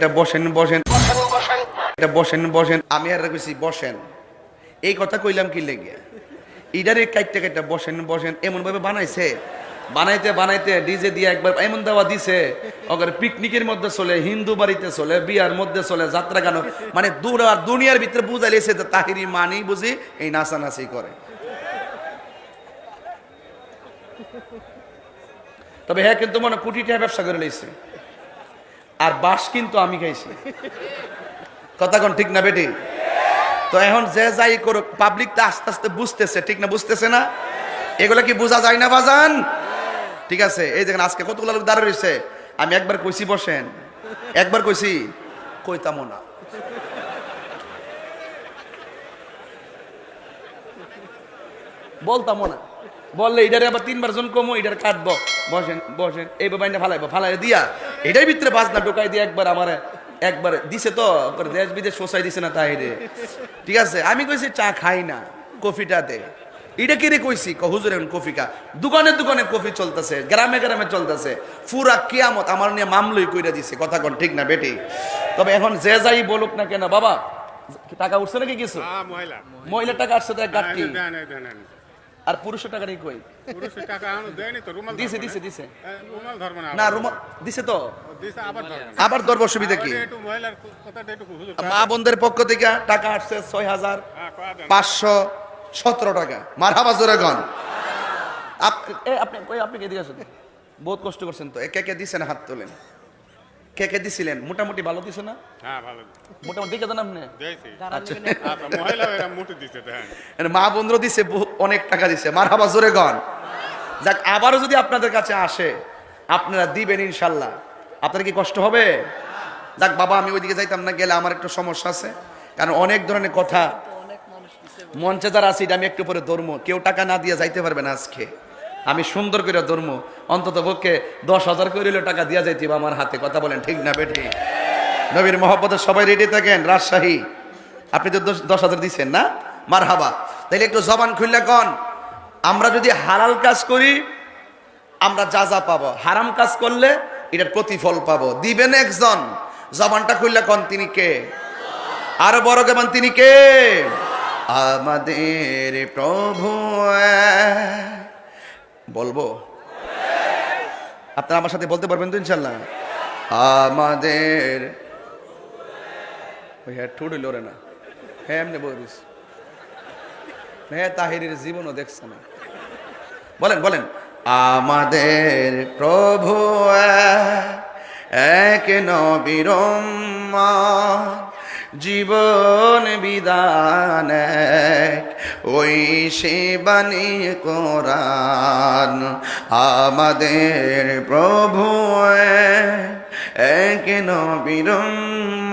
এটা বসেন বসেন। এটা বসেন বসেন। আমি আর কইছি বসেন। এই কথা কইলাম কি লেগে ইডারে কাইটটা কাইটটা বসেন বসেন। এমন ভাবে বানাইছে। বানাইতে বানাইতে ডিজে দিয়ে একবার এমন দেওয়া দিছে ওখানে পিকনিকের মধ্যে চলে হিন্দু বাড়িতে চলে বিয়ার মধ্যে চলে যাত্রা গান মানে দূর আর দুনিয়ার ভিতরে বুঝাইলেছে যে তাহিরি মানি বুঝি এই নাচানাচি করে। তবে হ্যাঁ কিন্তু মনে কোটি টাকা ব্যবসা করে লইছে। আর বাস কিন্তু আমি খাইছি। কথা কোন ঠিক না বেটি? তো এখন যে যাই করুক পাবলিক তো আস্তে আস্তে বুঝতেছে, ঠিক না বুঝতেছে না? এগুলো কি বোঝা যায় না বাজান? ঠিক আছে, এই দেখেন আজকে কতগুলো লোক দাঁড়িয়ে রয়েছে। আমি একবার কইছি, বসেন। একবার কইছি কইতামও না। বলতামও না। বললে এটারে আবার তিনবার জন কমো এটার কাটবো বসেন বসেন এই বাইনটা ফালাইবো ফালাই দিয়া। এটার ভিতরে বাজনা ঢোকাই দিয়ে একবার আমার একবার দিছে তো দেশ বিদেশ সোসাই দিছে না তাই রে। ঠিক আছে আমি কইছি চা খাই না কফিটা দে। এটা কি রে কইছি? ক হুজুর এখন কফি খা। দোকানে দোকানে কফি চলতেছে গ্রামে গ্রামে চলতেছে। পুরা কিয়ামত আমার নিয়ে মামলই কইরা দিছে। কথা কোন ঠিক না বেটি? তবে এখন যে যাই বলুক না কেন বাবা টাকা উঠছে নাকি কিছু? মহিলা টাকা আসছে তো এক দেন। আর পুরুষের টাকা নেই কই? পুরুষের টাকা এখনও দেয়নি তো, রুমাল দিছে দিছে দিছে। রুমাল ধরবো না, না আবার। রুমা দিছে তো। দিছে, আবার ধরবো। আবার অসুবিধা কি? একটু মহিলার কথাটা একটু হুজুর মা বোনদের পক্ষ থেকে টাকা আসছে ছয় হাজার হ্যাঁ, টাকা মার হাবা জোরে গন আপ- এ, আপনি ওই আপনি কে দিয়েছেন বহুত কষ্ট করছেন তো। একে কে কে দিছেন হাত তোলেন। কে কে দিছিলেন? মোটামুটি ভালো দিছে না? হ্যাঁ, ভালো। মোটামুটি দেখে দেন আপনি? দিয়েছি। আচ্ছা। আচ্ছা, মা দিছে অনেক টাকা দিছে। মার হাবা জোরে গন। যাক আবারও যদি আপনাদের কাছে আসে আপনারা দিবেন ইনশাল্লাহ। আপনার কি কষ্ট হবে? যাক বাবা আমি ওইদিকে যাইতাম না গেলে আমার একটু সমস্যা আছে। কারণ অনেক ধরনের কথা। মঞ্চে যারা আছে এটা আমি একটু পরে ধর্ম। কেউ টাকা না দিয়ে যাইতে পারবে না আজকে। আমি সুন্দর করে ধর্ম। অন্তত পক্ষে দশ হাজার করে টাকা দিয়া যাইতে আমার হাতে। কথা বলেন ঠিক না বেঠি? নবীর মহব্বতের সবাই রেডি থাকেন? রাজশাহী। আপনি তো দশ- হাজার দিচ্ছেন না? মার হাবা তাইলে একটু জবান খুললে কন। আমরা যদি হালাল কাজ করি, আমরা যা যা পাবো। হারাম কাজ করলে এটার প্রতিফল পাবো। দিবেন একজন। জবানটা খুললে কন তিনি কে? আরও বড় কেমন তিনি কে? আমাদের প্রভু। বলব? আপনারা আমার সাথে বলতে পারবেন তো ইনশাল্লাহ? আমাদের হ্যাঁ ঠুড়ি লড়ে না। হ্যাঁ এমনি বলিস হ্যাঁ তাহিরের জীবনও দেখছে না। বলেন বলেন। আমাদের প্রভু এক, নবীরম জীবন বিদান এক, ওই সেবানি কোরআন। আমাদের প্রভু এক, নবীর নবীরম